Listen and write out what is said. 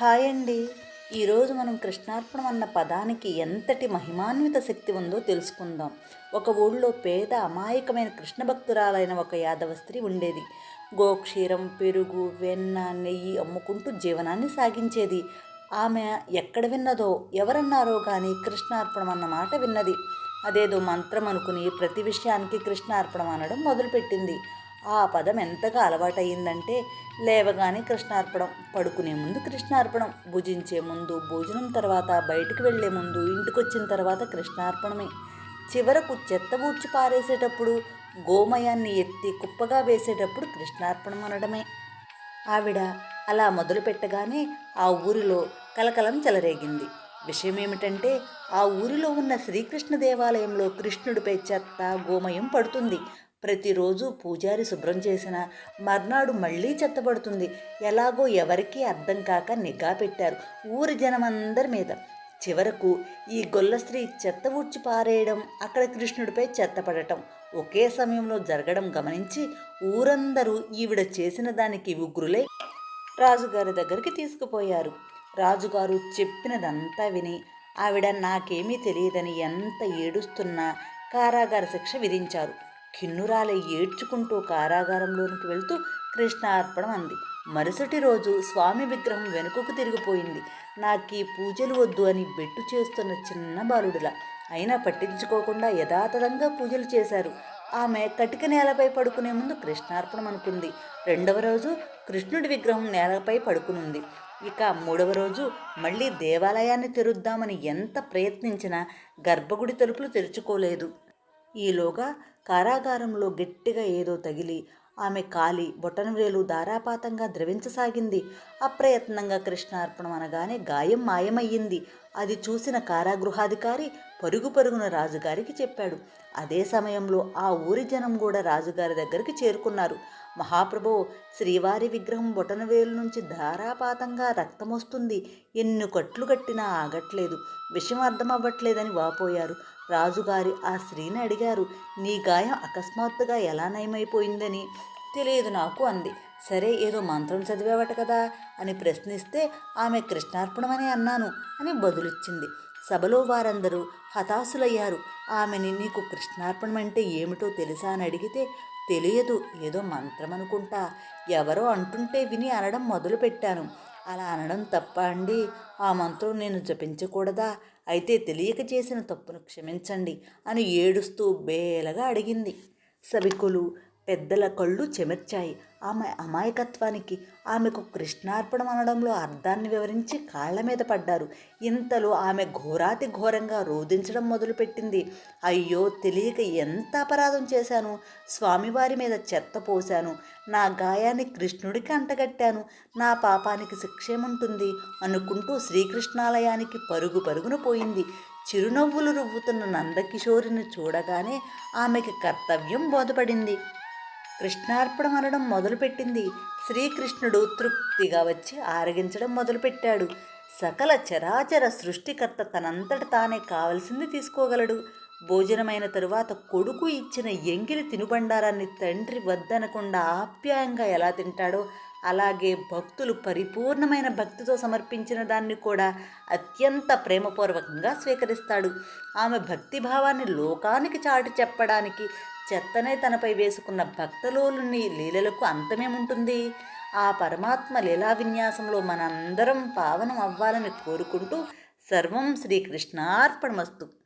Hi అండి. ఈరోజు మనం కృష్ణార్పణం అన్న పదానికి ఎంతటి మహిమాన్విత శక్తి ఉందో తెలుసుకుందాం. ఒక ఊళ్ళో పేద అమాయకమైన కృష్ణ భక్తురాలైన ఒక యాదవ స్త్రీ ఉండేది. గోక్షీరం పెరుగు వెన్న నెయ్యి అమ్ముకుంటూ జీవనాన్ని సాగించేది. ఆమె ఎక్కడ విన్నదో ఎవరన్నారో కానీ కృష్ణార్పణం అన్న మాట విన్నది. అదేదో మంత్రం అనుకుని ప్రతి విషయానికి కృష్ణార్పణం అనడం మొదలుపెట్టింది. ఆ పదం ఎంతగా అలవాటయ్యిందంటే లేవగానే కృష్ణార్పణం పడుకునే ముందు కృష్ణార్పణం భుజించే ముందు భోజనం తర్వాత బయటికి వెళ్ళే ముందు ఇంటికొచ్చిన తర్వాత కృష్ణార్పణమే. చివరకు చెత్త ఊడ్చి పారేసేటప్పుడు గోమయాన్ని ఎత్తి కుప్పగా వేసేటప్పుడు కృష్ణార్పణం అనడమే. ఆవిడ అలా మొదలు పెట్టగానే ఆ ఊరిలో కలకలం చెలరేగింది. విషయం ఏమిటంటే ఆ ఊరిలో ఉన్న శ్రీకృష్ణ దేవాలయంలో కృష్ణుడిపై చెత్త గోమయం పడుతుంది. ప్రతిరోజు పూజారి శుభ్రం చేసిన మర్నాడు మళ్ళీ చెత్తపడుతుంది. ఎలాగో ఎవరికీ అర్థం కాక నిఘా పెట్టారు ఊరి జనమందరి మీద. చివరకు ఈ గొల్ల స్త్రీ చెత్త ఊడ్చి పారేయడం అక్కడ కృష్ణుడిపై చెత్త పడటం ఒకే సమయంలో జరగడం గమనించి ఊరందరూ ఈవిడ చేసిన దానికి ఉగ్రులై రాజుగారి దగ్గరికి తీసుకుపోయారు. రాజుగారు చెప్పినదంతా విని ఆవిడ నాకేమీ తెలియదని ఎంత ఏడుస్తున్నా కారాగార శిక్ష విధించారు. కిన్నురాలై ఏడ్చుకుంటూ కారాగారంలోనికి వెళ్తూ కృష్ణార్పణం అంది. మరుసటి రోజు స్వామి విగ్రహం వెనుకకు తిరిగిపోయింది. నాకు ఈ పూజలు వద్దు అని బెట్టు చేస్తున్న చిన్న బాలుడిలా. అయినా పట్టించుకోకుండా యథాతథంగా పూజలు చేశారు. ఆమె కటిక నేలపై పడుకునే ముందు కృష్ణార్పణం అనుకుంది. రెండవ రోజు కృష్ణుడి విగ్రహం నేలపై పడుకునుంది. ఇక మూడవ రోజు మళ్ళీ దేవాలయాన్ని తెరుద్దామని ఎంత ప్రయత్నించినా గర్భగుడి తలుపులు తెరుచుకోలేదు. ఈలోగా కారాగారంలో గట్టిగా ఏదో తగిలి ఆమె కాలి బొటనవేలు ధారాపాతంగా ద్రవించసాగింది. అప్రయత్నంగా కృష్ణార్పణం అనగానే గాయం మాయమయ్యింది. అది చూసిన కారాగృహాధికారి పరుగు పరుగున రాజుగారికి చెప్పాడు. అదే సమయంలో ఆ ఊరి జనం కూడా రాజుగారి దగ్గరికి చేరుకున్నారు. మహాప్రభు శ్రీవారి విగ్రహం బొటనవేలు నుంచి ధారాపాతంగా రక్తం వస్తుంది ఎన్ని కట్లు కట్టినా ఆగట్లేదు. విషయం అర్థం అవ్వట్లేదని వాపోయారు. రాజుగారి ఆ స్త్రీని అడిగారు నీ గాయం అకస్మాత్తుగా ఎలా నయమైపోయిందని? తెలియదు నాకు అంది. సరే ఏదో మంత్రం చదివేవట కదా? అని ప్రశ్నిస్తే ఆమె కృష్ణార్పణమని అన్నాను అని బదులిచ్చింది. సభలో వారందరూ హతాశులయ్యారు. ఆమెని నీకు కృష్ణార్పణం అంటే ఏమిటో తెలుసా? అని అడిగితే తెలియదు. ఏదో మంత్రం అనుకుంటా ఎవరో అంటుంటే విని అనడం మొదలుపెట్టాను. అలా అనడం తప్ప అండి. ఆ మంత్రం నేను జపించకూడదా? అయితే తెలియక చేసిన తప్పును క్షమించండి అని ఏడుస్తూ బేలగా అడిగింది. సభికులు పెద్దల కళ్ళు చెమర్చాయి. ఆమె అమాయకత్వానికి ఆమెకు కృష్ణార్పణం అనడంలో అర్థాన్ని వివరించి కాళ్ళ మీద పడ్డారు. ఇంతలో ఆమె ఘోరాతి ఘోరంగా రోధించడం మొదలుపెట్టింది. అయ్యో తెలియక ఎంత అపరాధం చేశాను? స్వామివారి మీద చెత్త పోశాను. నా గాయాన్ని కృష్ణుడికి అంటగట్టాను. నా పాపానికి శిక్షేముంటుంది అనుకుంటూ శ్రీకృష్ణాలయానికి పరుగు పరుగున పోయింది. చిరునవ్వులు రువ్వుతున్న నందకిషోరిని చూడగానే ఆమెకి కర్తవ్యం బోధపడింది. కృష్ణార్పణం అనడం మొదలుపెట్టింది. శ్రీకృష్ణుడు తృప్తిగా వచ్చి ఆరగించడం మొదలుపెట్టాడు. సకల చరాచర సృష్టికర్త తనంతట తానే కావలసింది తీసుకోగలడు. భోజనమైన తరువాత కొడుకు ఇచ్చిన ఎంగిలి తినుబండారాన్ని తండ్రి వద్దనకుండా ఆప్యాయంగా ఎలా తింటాడో అలాగే భక్తులు పరిపూర్ణమైన భక్తితో సమర్పించిన దాన్ని కూడా అత్యంత ప్రేమపూర్వకంగా స్వీకరిస్తాడు. ఆమె భక్తిభావాన్ని లోకానికి చాటు చెప్పడానికి చెత్తనే తనపై వేసుకున్న భక్తలోలుని లీలలకు అంతమేముంటుంది? ఆ పరమాత్మ లీలా విన్యాసంలో మనందరం పావనం అవ్వాలని కోరుకుంటూ సర్వం శ్రీకృష్ణార్పణమస్తు.